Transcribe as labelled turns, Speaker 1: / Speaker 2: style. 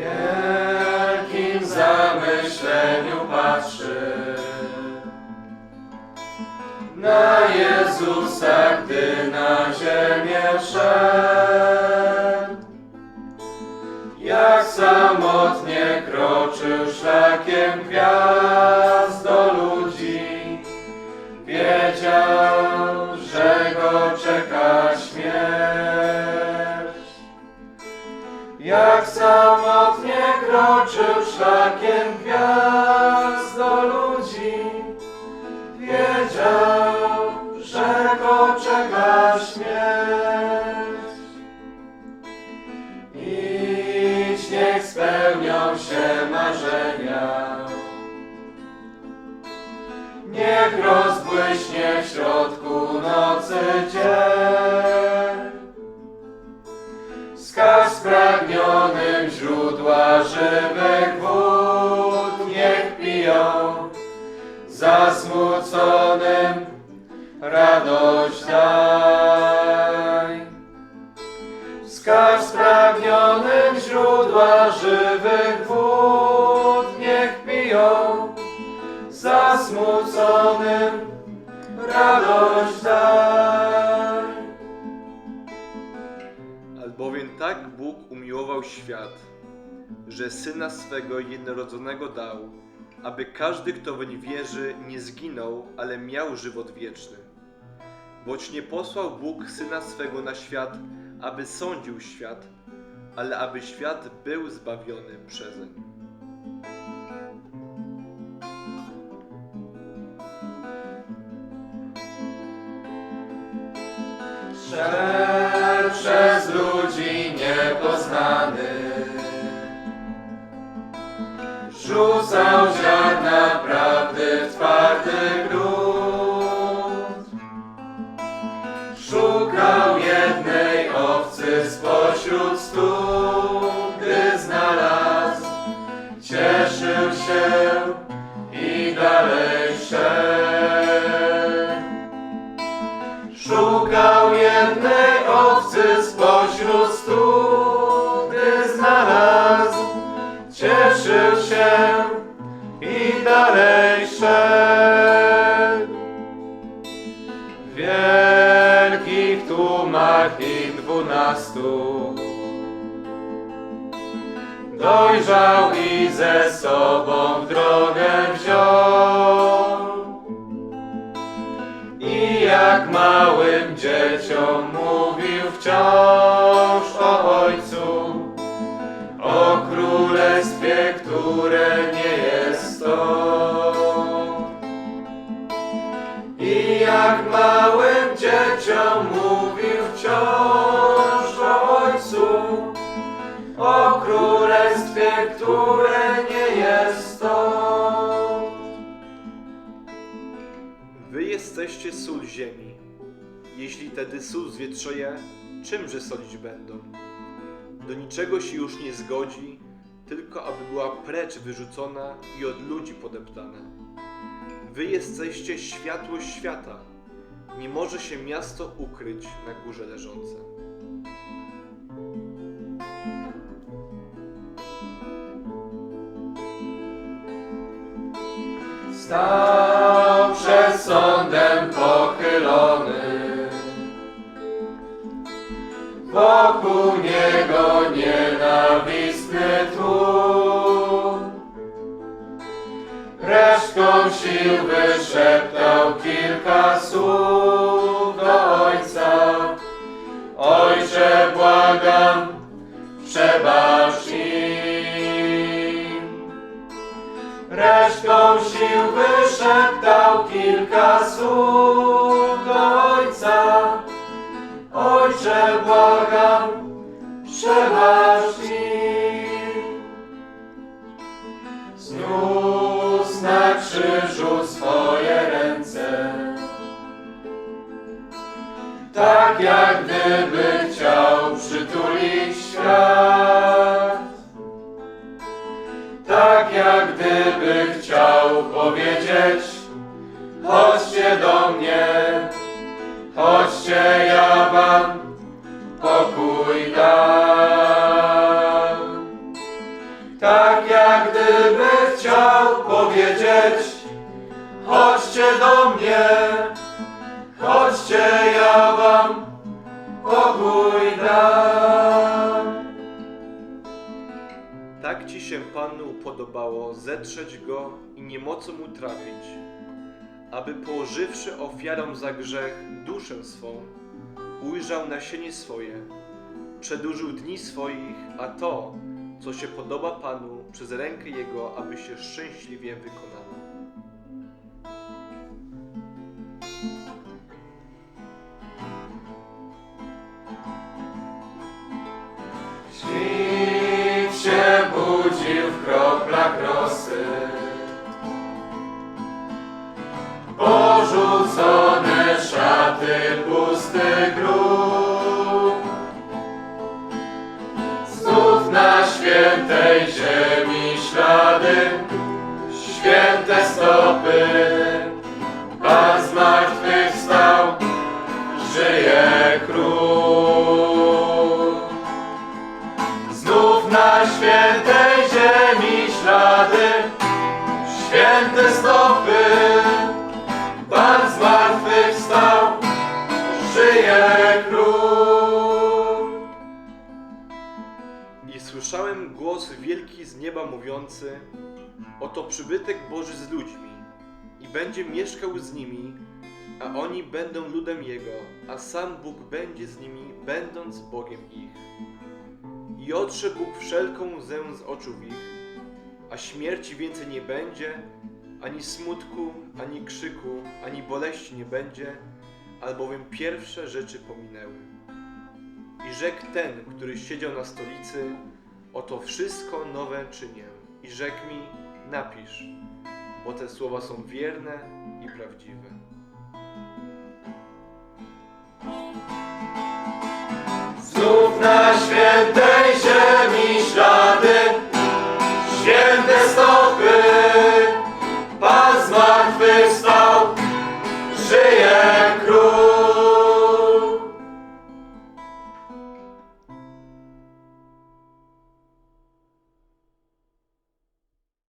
Speaker 1: wielkim zamyśleniu patrzy na Jezusa, gdy na ziemię szedł. Jak samotnie kroczył szlakiem gwiazd do ludzi, wiedział, że go czeka śmierć. Jak samotnie kroczył szlakiem gwiazd do ludzi, wiedział, że go czeka śmierć. Idź, niech spełnią się marzenia. Niech rozbłyśnie w środku nocy dzień. Wskaż spragnionym źródła żywych wód, niech piją. Zasmuconym radość daj. Wskaż spragnionym źródła żywych wód, niech piją. Zasmuconym radość
Speaker 2: tak Bóg umiłował świat, że Syna swego jednorodzonego dał, aby każdy, kto weń wierzy, nie zginął, ale miał żywot wieczny. Boć nie posłał Bóg Syna swego na świat, aby sądził świat, ale aby świat był zbawiony przezeń.
Speaker 1: Szedł Rzucał ziarna prawdy w twardy grunt. Szukał jednej owcy spośród stu, gdy znalazł. Cieszył się i dalej szedł. Szukał jednej owcy spośród stu, tłumach ich dwunastu dojrzał i ze sobą w drogę wziął. I jak małym dzieciom mówił wciąż
Speaker 2: jesteście sól ziemi. Jeśli tedy sól zwietrzeje, czymże solić będą? Do niczego się już nie zgodzi, tylko aby była precz wyrzucona i od ludzi podeptana. Wy jesteście światło świata. Nie może się miasto ukryć na górze leżące.
Speaker 1: Przed pochylony. Wokół niego nienawistny tłum. Resztką sił wyszeptał kilka słów słów do ojca. Ojcze, błagam, przebacz im. Zniósł na krzyżu swoje ręce. Tak jak gdyby chciał przytulić świat. Tak jak gdyby chciał powiedzieć Chodźcie do mnie, chodźcie, ja wam pokój dam. gdyby chciał powiedzieć Chodźcie do mnie, chodźcie, ja wam pokój dam.
Speaker 2: Tak ci się Panu upodobało zetrzeć go i niemocą mu trafić, aby położywszy ofiarą za grzech duszę swą, ujrzał nasienie swoje, przedłużył dni swoich, a to, co się podoba Panu, przez rękę Jego, aby się szczęśliwie wykonało. Z nieba mówiący: Oto przybytek Boży z ludźmi, i będzie mieszkał z nimi, a oni będą ludem Jego, a sam Bóg będzie z nimi, będąc Bogiem ich. I otrze Bóg wszelką łzę z oczu ich, a śmierci więcej nie będzie, ani smutku, ani krzyku, ani boleści nie będzie, albowiem pierwsze rzeczy pominęły. I rzekł ten, który siedział na stolicy, oto wszystko nowe czynię. I rzekł mi, napisz, bo te słowa są wierne i prawdziwe.
Speaker 1: Znów na świętej ziemi ślady, święte stopy. Pan zmartwychwstał,